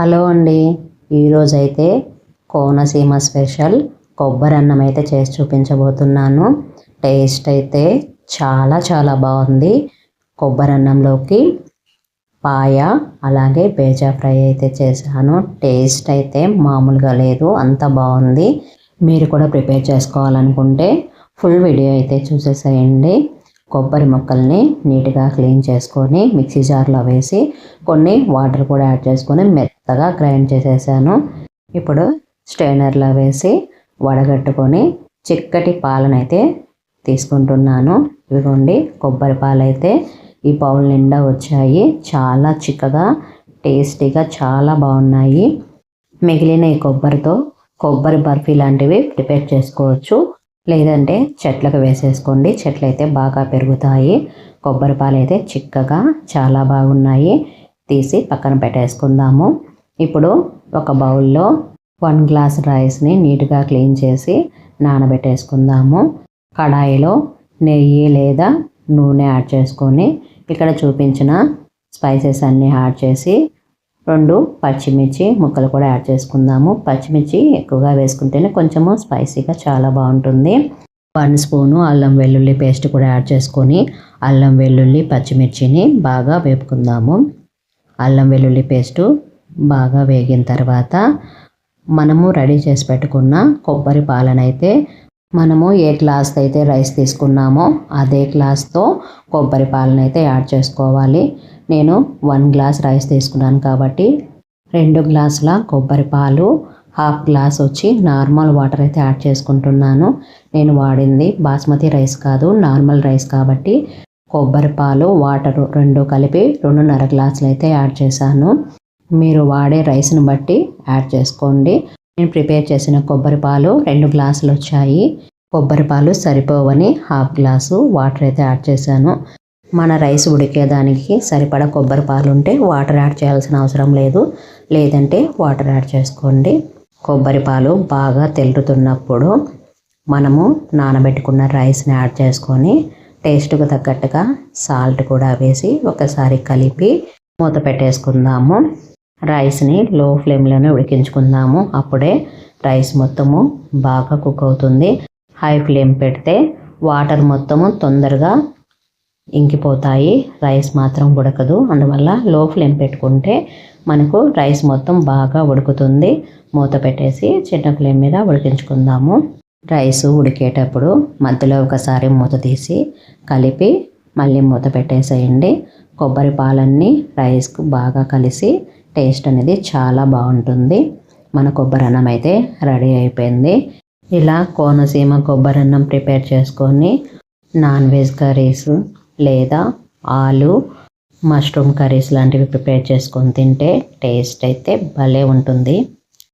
Hello అండి. ఈరోజైతే Konaseema special కొబ్బరి అన్నం అయితే చేసి చూపించబోతున్నాను. టేస్ట్ అయితే చాలా చాలా బాగుంది. కొబ్బరి అన్నంలోకి పాయ అలాగే బేజా ఫ్రై అయితే చేశాను. టేస్ట్ అయితే మామూలుగా లేదు అంత బాగుంది. మీరు కూడా ప్రిపేర్ చేసుకోవాలనుకుంటే ఫుల్ వీడియో అయితే చూసేసేయండి. కొబ్బరి ముక్కల్ని నీట్గా క్లీన్ చేసుకొని మిక్సీ జార్లో వేసి కొన్ని వాటర్ కూడా యాడ్ చేసుకొని మెత్తగా గ్రైండ్ చేసేసాను. ఇప్పుడు స్ట్రైనర్లో వేసి వడగట్టుకొని చిక్కటి పాలనైతే తీసుకుంటున్నాను. ఇదిగోండి కొబ్బరి పాలైతే ఈ బౌల్ నిండా వచ్చాయి. చాలా చిక్కగా టేస్టీగా చాలా బాగున్నాయి. మిగిలిన ఈ కొబ్బరితో కొబ్బరి బర్ఫీ లాంటివి ప్రిపేర్ చేసుకోవచ్చు. లేదంటే చెట్లకు వేసేసుకోండి. చెట్లు అయితే బాగా పెరుగుతాయి. కొబ్బరి పాలు అయితే చిక్కగా చాలా బాగున్నాయి. తీసి పక్కన పెట్టేసుకుందాము. ఇప్పుడు ఒక బౌల్లో వన్ గ్లాస్ రైస్ని నీట్గా క్లీన్ చేసి నానబెట్టేసుకుందాము. కడాయిలో నెయ్యి లేదా నూనె యాడ్ చేసుకొని ఇక్కడ చూపించిన స్పైసెస్ అన్నీ యాడ్ చేసి రెండు పచ్చిమిర్చి ముక్కలు కూడా యాడ్ చేసుకుందాము. పచ్చిమిర్చి ఎక్కువగా వేసుకుంటేనే కొంచెము స్పైసీగా చాలా బాగుంటుంది. వన్ స్పూను అల్లం వెల్లుల్లి పేస్ట్ కూడా యాడ్ చేసుకొని అల్లం వెల్లుల్లి పచ్చిమిర్చిని బాగా వేపుకుందాము. అల్లం వెల్లుల్లి పేస్టు బాగా వేగిన తర్వాత మనము రెడీ చేసి పెట్టుకున్న కొబ్బరి పాలనైతే మనము ఏ గ్లాస్ అయితే రైస్ తీసుకున్నామో అదే గ్లాస్తో కొబ్బరి పాలనైతే యాడ్ చేసుకోవాలి. నేను వన్ గ్లాస్ రైస్ తీసుకున్నాను కాబట్టి రెండు గ్లాసుల కొబ్బరి పాలు హాఫ్ గ్లాస్ వచ్చి నార్మల్ వాటర్ అయితే యాడ్ చేసుకుంటున్నాను. నేను వాడింది బాస్మతి రైస్ కాదు నార్మల్ రైస్ కాబట్టి కొబ్బరి పాలు వాటర్ రెండు కలిపి రెండున్నర గ్లాసులు అయితే యాడ్ చేశాను. మీరు వాడే రైస్ని బట్టి యాడ్ చేసుకోండి. నేను ప్రిపేర్ చేసిన కొబ్బరి పాలు రెండు గ్లాసులు వచ్చాయి. కొబ్బరి పాలు సరిపోవని హాఫ్ గ్లాసు వాటర్ అయితే యాడ్ చేశాను. మన రైస్ ఉడికేదానికి సరిపడా కొబ్బరి పాలు ఉంటే వాటర్ యాడ్ చేయాల్సిన అవసరం లేదు. లేదంటే వాటర్ యాడ్ చేసుకోండి. కొబ్బరి పాలు బాగా తెల్లుతున్నప్పుడు మనము నానబెట్టుకున్న రైస్ని యాడ్ చేసుకొని టేస్ట్కు తగ్గట్టుగా సాల్ట్ కూడా వేసి ఒకసారి కలిపి మూత పెట్టేసుకుందాము. రైస్ని లో ఫ్లేమ్లోనే ఉడికించుకుందాము. అప్పుడే రైస్ మొత్తము బాగా కుక్ అవుతుంది. హై ఫ్లేమ్ పెడితే వాటర్ మొత్తము తొందరగా ఇంకిపోతాయి. రైస్ మాత్రం ఉడకదు. అందువల్ల లో ఫ్లేమ్ పెట్టుకుంటే మనకు రైస్ మొత్తం బాగా ఉడుకుతుంది. మూత పెట్టేసి చిన్న ఫ్లేమ్ మీద ఉడికించుకుందాము. రైస్ ఉడికేటప్పుడు మధ్యలో ఒకసారి మూత తీసి కలిపి మళ్ళీ మూత పెట్టేసేయండి. కొబ్బరి పాలన్నీ రైస్కు బాగా కలిసి టేస్ట్ అనేది చాలా బాగుంటుంది. మన కొబ్బరి అన్నం అయితే రెడీ అయిపోయింది. ఇలా కోనసీమ కొబ్బరి అన్నం ప్రిపేర్ చేసుకొని నాన్ వెజ్ కర్రీస్ లేదా ఆలు మష్రూమ్ కర్రీస్ లాంటివి ప్రిపేర్ చేసుకొని తింటే టేస్ట్ అయితే భలే ఉంటుంది.